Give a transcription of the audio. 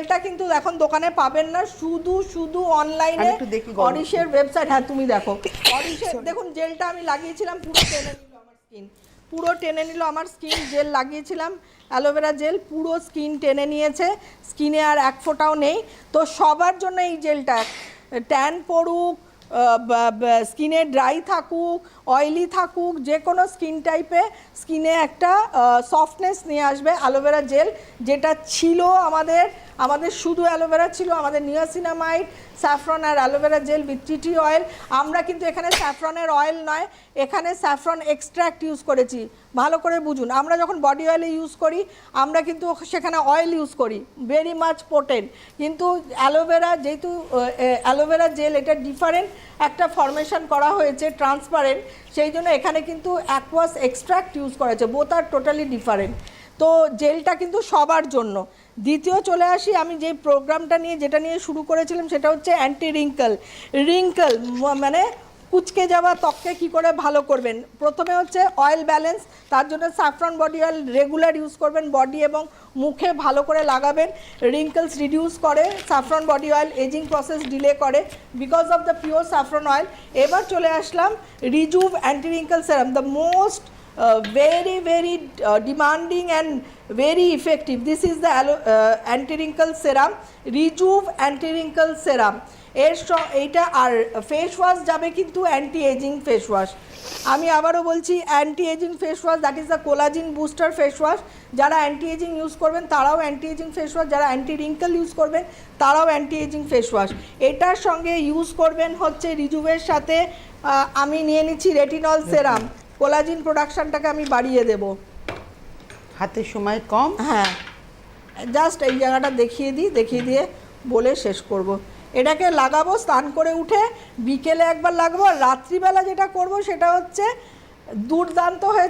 এটা কিন্তু এখন দোকানে পাবেন না শুধু শুধু অনলাইনে। অরিশের ওয়েবসাইট হ্যাঁ তুমি দেখো। অরিশের দেখুন জেলটা আমি লাগিয়েছিলাম পুরো টেনে নিল আমার স্কিন পুরো টেনে নিল আমার স্কিন জেল লাগিয়েছিলাম অ্যালোভেরা জেল পুরো স্কিন টেনে নিয়েছে। স্কিনে আর এক ফোঁটাও নেই। তো সবার জন্য এই জেলটা ট্যান পড়ুক স্কিনে ড্রাই থাকুক অয়েলি থাকুক যে কোনো স্কিন টাইপে স্কিনে একটা সফটনেস নিয়ে আসবে অ্যালোভেরা জেল যেটা ছিল আমাদের আমাদের শুধু অ্যালোভেরা ছিল, আমাদের niacinamide, saffron R aloe vera gel with tea tree oil আমরা কিন্তু এখানে স্যাফরনের অয়েল নয়, এখানে স্যাফরন এক্সট্র্যাক্ট ইউজ করেছি। ভালো করে বুঝুন, আমরা যখন বডি অয়েলে ইউজ করি, আমরা কিন্তু সেখানে অয়েল ইউজ করি। ভেরি মাচ পোটেন্ট কিন্তু অ্যালোভেরা যেহেতু অ্যালোভেরা জেল, এটা ডিফারেন্ট একটা ফর্মেশন করা হয়েছে ট্রান্সপারেন্ট সেই জন্য এখানে কিন্তু অ্যাকোয়াস এক্সট্র্যাক্ট ইউজ করেছে বোথ আর টোটালি ডিফারেন্ট তো জেলটা কিন্তু সবার জন্য। দ্বিতীয় চলে আসি, আমি যে প্রোগ্রামটা নিয়ে, যেটা নিয়ে শুরু করেছিলাম, সেটা হচ্ছে অ্যান্টি রিঙ্কল রিঙ্কল মানে কুচকে যাওয়া ত্বককে কি করে ভালো করবেন? প্রথমে হচ্ছে অয়েল ব্যালেন্স তার জন্য saffron body oil regular use করবেন বডি এবং মুখে ভালো করে লাগাবেন। রিঙ্কলস রিডিউস করে saffron body oil aging process delay করে because of the pure saffron oil এবার চলে আসলাম rejuv anti wrinkle serum the most uh, very very uh, demanding and very effective. This is the uh, anti wrinkle serum rejuve anti wrinkle serum. এর এইটা আর face wash যাবে কিন্তু anti ageing face wash আমি আবারও বলছি anti aging face wash that is the collagen booster face wash যারা anti ageing use করবেন তারাও অ্যান্টি এজিং ফেস ওয়াশ যারা অ্যান্টি রিঙ্কল ইউজ করবেন তারাও অ্যান্টি এজিং ফেস ওয়াশ এটার সঙ্গে ইউজ করবেন হচ্ছে রিজুভের সাথে আমি নিয়ে নিচ্ছি রেটিনল সেরাম কোলাজিন প্রোডাকশনটাকে আমি বাড়িয়ে দেব। হাতে সময় কম? হ্যাঁ। জাস্ট এই জায়গাটা দেখিয়ে দিই দেখিয়ে দিয়ে বলে শেষ করব। এটাকে লাগাবো স্নান করে উঠে বিকেলে একবার লাগাবো আর রাত্রিবেলা যেটা করব সেটা হচ্ছে দুর্দান্ত হয়ে